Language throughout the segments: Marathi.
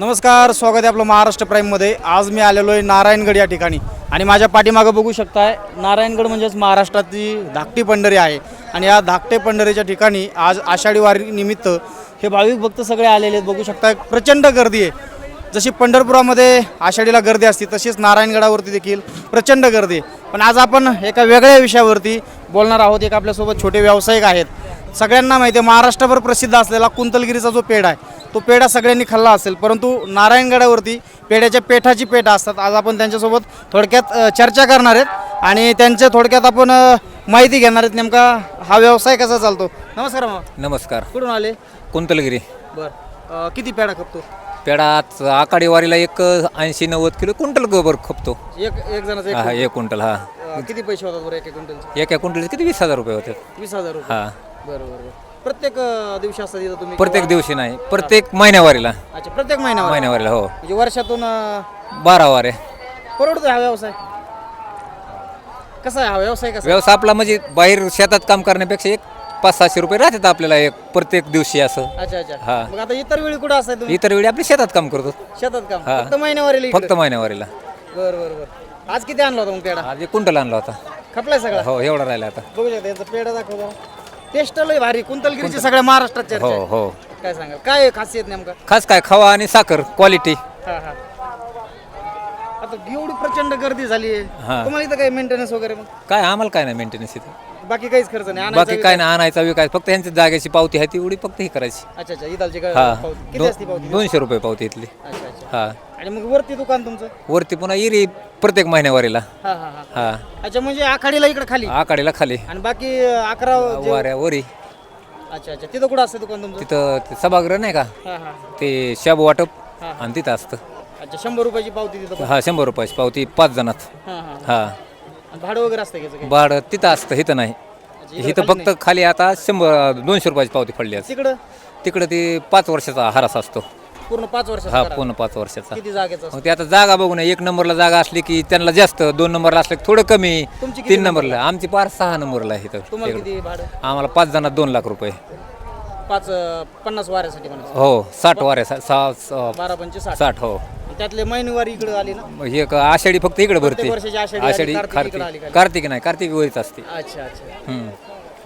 नमस्कार स्वागत आहे आपलं महाराष्ट्र प्राईममध्ये आज मी आलेलो आहे नारायणगड या ठिकाणी. आणि माझ्या पाठीमागं बघू शकताय नारायणगड म्हणजेच महाराष्ट्रातली धाकटी पंढरी आहे. आणि या धाकटे पंढरीच्या ठिकाणी आज आषाढी वारी निमित्त हे भाविक भक्त सगळे आलेले आहेत. बघू शकताय प्रचंड गर्दी आहे. जशी पंढरपुरामध्ये आषाढीला गर्दी असते तशीच नारायणगडावरती देखील प्रचंड गर्दी आहे. पण आज आपण एका वेगळ्या विषयावरती बोलणार आहोत. एक आपल्यासोबत छोटे व्यावसायिक आहेत. सगळ्यांना माहिती आहे महाराष्ट्रभर प्रसिद्ध असलेला कुंतलगिरीचा जो पेढा आहे तो पेढा सगळ्यांनी खाल्ला असेल परंतु नारायणगडावरती पेढ्याच्या पेठाची पेठ असतात आज आपण त्यांच्यासोबत थोडक्यात चर्चा करणार आहेत आणि त्यांच्या थोडक्यात आपण माहिती घेणार आहेत नेमका हा व्यवसाय कसा चालतो. नमस्कार मामा. नमस्कार. कुठून आले? कुंतलगिरी. बरं. किती पेढा खपतो? पेडात आकाडी वारीला एक ऐंशी नव्वद किलो क्विंटल गोबर खपतो. एक एक जणाचा एक हा एक क्विंटल हा. किती पैसे होतात बरं एका क्विंटलचे एका क्विंटलचे किती? वीस हजार रुपये होते. वीस हजार रुपये. हा. बरं बरं बरं प्रत्येक अ, दिवशी असतात इथं तुम्ही? प्रत्येक दिवशी नाही प्रत्येक महिन्यावारीला. अच्छा प्रत्येक महिन्यावर महिन्यावारीला हो. म्हणजे वर्षातून अ, बारा वारे परवडतो हा व्यवसाय? कसा आहे हा व्यवसाय कसा? व्यवसाय आपला म्हणजे बाहेर शेतात काम करण्यापेक्षा एक पाच सहाशे रुपये राहतात आपल्याला एक प्रत्येक दिवशी असं. अच्छा अच्छा. हा. मग आता इतर वेळी कुठं तुम्ही? इतर वेळी आपल्या शेतात काम करतो. शेतात काम? हा. फक्त महिन्यावर फक्त महिन्यावारीला. बरं बरं बरं. आज किती आणला होता मग पेढा? आज एक क्विंटल आणला होता. खपलाय सगळा? हो एवढा राहिला आता. बघू शकता याचा पेढा दाखव जरा टेस्ट लय भारी कुंतलगिरीची सगळ्या महाराष्ट्रात चर्चा हो आहे. हो. काय सांगाल? काय आहे खासियत नेमका? खास काय खवा आणि साखर क्वालिटी हा हा. आता एवढी प्रचंड गर्दी झाली आहे. हा. तुम्हाला इथं काही मेंटेनन्स वगैरे मग? काय आम्हाला काय नाही मेंटेनन्स इथं. बाकी काहीच खर्च नाही. आणायचा बाकी काय नाही आणायचा विकायचा फक्त यांची जागेची पावती आहे ती एवढी फक्त हे करायची. अच्छा अच्छा इथलची काय हा. पावती? किती दो- असते पावती? दोनशे रुपये पावती इथली. अच्छा अच्छा. हा. आणि मग वरती दुकान तुमचं? वरती पुन्हा इरी प्रत्येक महिन्यावारीला. हा हा हा. हा. अच्छा म्हणजे आखाडीला इकडे खाली? आकाडीला खाली. आणि बाकी अकरा जे- वाऱ्या वरी. अच्छा अच्छा. तिथं कुठं असतं दुकान तुमचं? तिथं ते सभागृह नाही का? हा हा ते शाबू वाटप. आणि तिथं असतं. अच्छा शंभर रुपयाची पावती तिथं हा शंभर रुपयाची पावती पाच जणात. हा हा हा. आणि भाडं वगैरे असतं काही? भाडं तिथं असतं इथं नाही. इथं खाली फक्त खाली आता शंभर दोनशे रुपयाची पावती पडली आहे तिकडं? तिकडं ते पाच वर्षाचा हारास असतो. पूर्ण पाच वर्ष हा पूर्ण पाच वर्षाचा. किती जागेचं असतं? मग ते आता जागा बघू ना एक नंबरला जागा असली की त्यांना जास्त दोन नंबरला असले की थोडं कमी. तुमची किती तीन नंबरला. आमची पार सहा नंबरला आहे इथं. तुम्हाला इकडं. किती भाडं? आम्हाला पाच जणात दोन लाख रुपये. पाच अं, पन्नास वाऱ्यासाठी म्हणायचं. हो साठ वाऱ्या सा- सहा स- बारा पंचे साठ. साठ हो. त्यातले महिनवारी इकडे आली ना? मग हे क- आषाढी फक्त इकडे भरते. वर्षाची आषाढी कार्तिक इकडं आली कार्तिक नाही कार्तिक वरीच असते. अच्छा अच्छा. हम्म.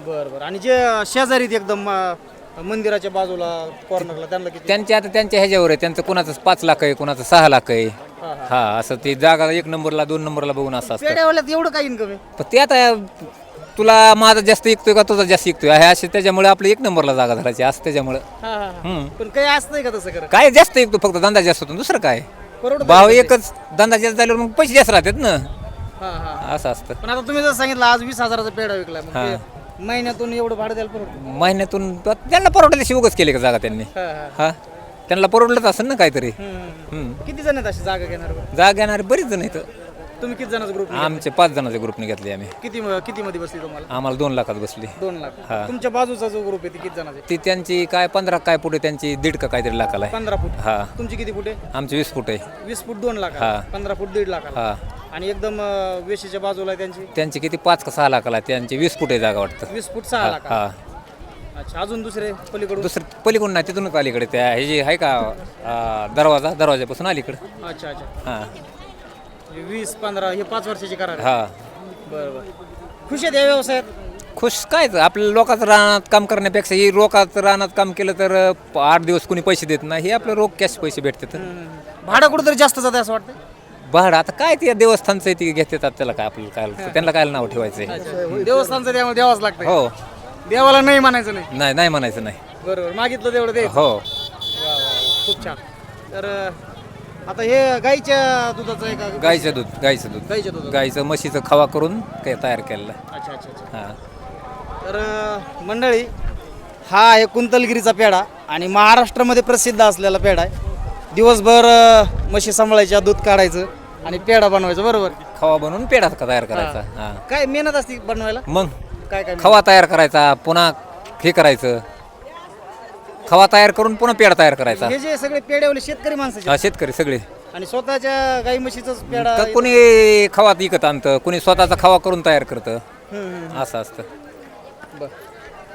बरं बरं. आणि जे शेजारीत एकदम अं, मंदिराच्या बाजूला कॉर्नरला त्यांना किती? त्यांच्या आता त्यांच्या ह्याच्यावर आहे. त्यांचं कुणाचं पाच लाख आहे कुणाचं सहा लाख आहे. हा हा. हा असं ते जागा एक नंबरला दोन नंबरला बघून असं असतं. पेड्यावाल्यात एवढं काय इन्कम आहे? पण ते आता तुला माझा जास्त ऐकतोय का तुझा जास्त ऐकतोय? हे असे त्याच्यामुळे आपलं एक नंबरला जागा धरायची असं त्याच्यामुळे. हा हा हा. हम्म. पण काही असतंय का तसं करत? काय जास्त ऐकतो फक्त धंदा जास्त होतो दुसरं काय? भाव एकच धंदा जास्त झाल्यावर मग पैसे जास्त राहतात ना. हा हा. असं असतं. पण आता तुम्ही जर सांगितलं आज वीस हजाराचा पेढा विकला मग ते महिन्यातून एवढं भाडं द्यायला परवडतं महिन्यातून त्यांना परवडलं शिवगच केले का जागा त्यांनी. हा हा. हा? त्यांना परवडलंच असेल ना काहीतरी. हम्म, हम्म. हम्म. किती जण आहेत अशी जागा घेणार? बरं? जागा घेणारे बरीच जण आहेत. तुम्ही किती जणांचा ग्रुप आमचे पाच जणांचे ग्रुपने घेतले आम्ही. किती किती मध्ये बसली तुम्हाला? आम्हाला दोन लाखात बसली. दोन लाख. तुमच्या बाजूचा जो ग्रुप आहे ती किती जणांचे? ती त्यांची काय पंधरा काय पुढे त्यांची दीड का काहीतरी लाखाला आहे. पंधरा फूट. हा. तुमची किती फूट आहे? आमचे वीस फूट आहे. वीस फूट दोन लाख. हा. पंधरा फूट दीड लाख. हा. आणि एकदम अं, वेशीच्या बाजूला आहे त्यांची? त्यांची किती? पाच का सहा लाखाला आहे. त्यांची वीस फूट आहे जागा वाटतं. वीस फूट सहा लाख. हा. अच्छा अजून दुसरे पलीकडून? दुसरं पलीकडून नाही तिथूनच अलीकडे. त्या हे जे आहे का अं, दरवाजा दरवाजापासून अलीकडे. अच्छा अच्छा. हां. वीस पंधरा हे पाच वर्षाची करार आहे. हां. बरं बरं. खुश आहेत या व्यवसायात? खुश काय आपल्या लोकांचं रानात काम करण्यापेक्षा ही रोकात रानात काम केलं तर अं, आठ दिवस कुणी पैसे देत नाही हे आपलं रोख कॅश पैसे भेटतात. भाडं कुठेतरी जास्त जाते असं वाटतं भाडं आता काय ते देवस्थानचं आहे ते घेतात त्याला काय आपल्याला काय त्यांना काय नाव ठेवायचं देवस्थानचं त्यामुळे द्यावंच लागतं हो. देवाला नाही म्हणायचं नाही. नाही नाही म्हणायचं नाही. बरोबर मागितलं तेवढं दे हो. खूप छान. तर अं, आता हे गाईच्या दुधाचं आहे का गाईचं दूध गाईचं दूध. गाईच्या दुधाचं गाईचं म्हशीचं खवा करून काय तयार केलेलं. आहे. अच्छा अच्छा अच्छा. हां. तर अं, मंडळी हा आहे कुंतलगिरीचा पेढा आणि महाराष्ट्रामध्ये प्रसिद्ध असलेला पेढा आहे. दिवसभर अं, म्हशी सांभाळायच्या दूध काढायचं आणि पेढा बनवायचा बरोबर? खवा बनवून पेढा का तयार करायचा हां. काय मेहनत असते बनवायला? मग. काय काय खवा तयार करायचा पुन्हा हे करायचं. खवा तयार करून पुन्हा पेढा तयार करायचा. हे जे सगळे पेढेवले शेतकरी माणसाचे हा शेतकरी सगळे. आणि स्वतःच्या गाई म्हशीचाच पेढा का कुणी खवा विकत आणतं कुणी स्वतःचा खवा करून तयार करतं. असं असतं.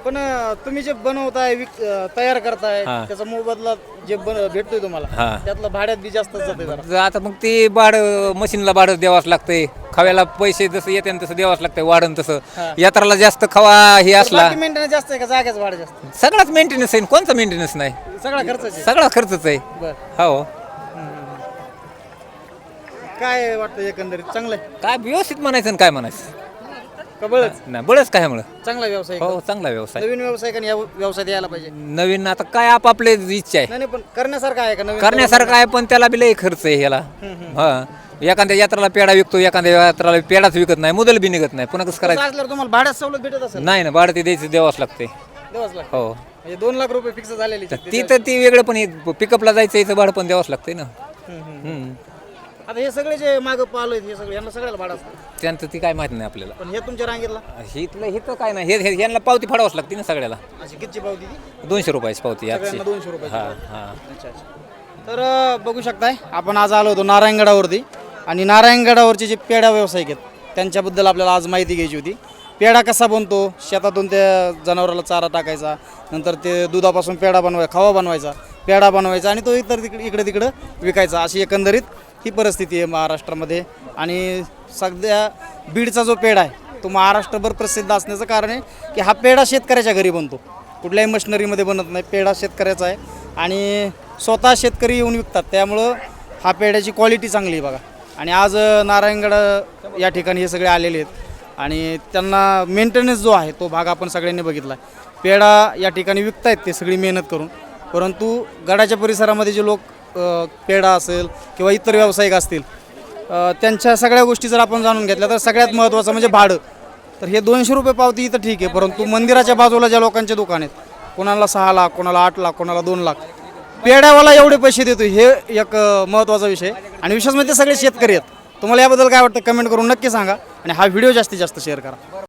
पण अं, तुम्ही जे बनवताय विक- अं, तयार करताय हा. त्याचा मोबदला जे बन- भेटतोय तुम्हाला हा. त्यातलं भाड्यात बी जास्तच जाते जरा. ज- आता मग ते भाडं मशीनला भाडं द्यावाच लागतंय. खव्याला पैसे जसं येते तसं द्यावाच लागतंय वाढन तसं. हा. यात्राला जास्त खवा हे असला बाकी मेंटेनन्स जास्त आहे का? जागेच भाडं जास्त सगळाच मेंटेनन्स आहे कोणता मेंटेनन्स नाही? सगळा खर्च सगळा खर्चच आहे. बर. हो. काय वाटतं एकंदरीत? चांगलं आहे काय व्यवस्थित म्हणायचं आणि काय म्हणायचं? का बळच? नाही बळच काय म्हणलं चांगला व्यवसाय हो चांगला व्यवसाय. नवीन व्यवसायिकांनी या व्यवसायात यायला पाहिजे? नवीन आता काय आपापले इच्छा आहे? नाही पण करण्यासारखं आहे का नवीन? करण्यासारखं आहे पण त्याला बी लई खर्च आहे ह्याला. हा. एखाद्या यात्राला पेढा विकतो एखाद्या यात्राला पेढाच विकत नाही मुदल बी निघत नाही. पुन्हा कसं करायचं? असल्यावर तुम्हाला भाड्यात सवलत भेटत असेल? नाही ना भाडं ते द्यायचं द्यावंच लागतं. हो. म्हणजे दोन लाख रुपये फिक्स झालेली ती तर ती वेगळं पण पिकअपला जायचं याचं भाडं पण द्यावंच लागते ना. हम्म. आता हे सगळे जे मागं पाल आहेत हे सगळे यांना सगळ्याला भाडं असतं. त्यांचं ती काय माहिती नाही आपल्याला. पण हे तुमच्या रांगेतला? हिथलं हिथं काय नाही. हे हे- यांना पावती फाडावंच लागते ना सगळ्याला. अशी किती पावती ती? दोनशे रुपयाची पावती आजची. सगळ्यांना दोनशे रुपये हा हा. अच्छा अच्छा. तर अं, बघू शकताय आपण आज आलो होतो नारायणगडावरती. आणि नारायणगडावरचे जे पेढा व्यावसायिक आहेत त्यांच्याबद्दल आपल्याला आज माहिती घ्यायची होती. पेढा कसा बनतो? शेतातून त्या जनावराला चारा टाकायचा नंतर ते दुधापासून पेढा बनवायचा खवा बनवायचा पेढा बनवायचा आणि तो इतर तिकडे इकडे तिकडं विकायचा अशी एकंदरीत ही परिस्थिती आहे महाराष्ट्रामध्ये. आणि सध्या बीडचा जो पेढा आहे तो महाराष्ट्रभर प्रसिद्ध असण्याचं कारण आहे की हा पेढा शेतकऱ्याच्या घरी बनतो. कुठल्याही मशिनरीमध्ये बनत नाही पेढा शेतकऱ्याचा आहे. आणि स्वतः शेतकरी येऊन विकतात त्यामुळं हा पेढ्याची क्वालिटी चांगली आहे बघा. आणि आज नारायणगड या ठिकाणी हे सगळे आलेले आहेत. आणि त्यांना मेंटेनन्स जो आहे तो भाग आपण सगळ्यांनी बघितला आहे. पेढा या ठिकाणी विकतायत ते सगळी मेहनत करून. परंतु गडाच्या परिसरामध्ये जे लोक पेढा असेल किंवा इतर व्यावसायिक असतील त्यांच्या सगळ्या गोष्टी जर आपण जाणून घेतल्या तर सगळ्यात महत्त्वाचं म्हणजे भाडं. तर हे दोनशे रुपये पावती इथं ठीक आहे परंतु मंदिराच्या बाजूला ज्या लोकांचे दुकान आहेत कोणाला सहा लाख कोणाला आठ लाख कोणाला दोन लाख पेड्यावाला एवढे पैसे देतो हे एक महत्त्वाचा विषय आणि विशेष म्हणजे सगळे शेतकरी आहेत. तुम्हाला याबद्दल काय वाटतं कमेंट करून नक्की सांगा आणि हा व्हिडिओ जास्तीत जास्त शेअर करा.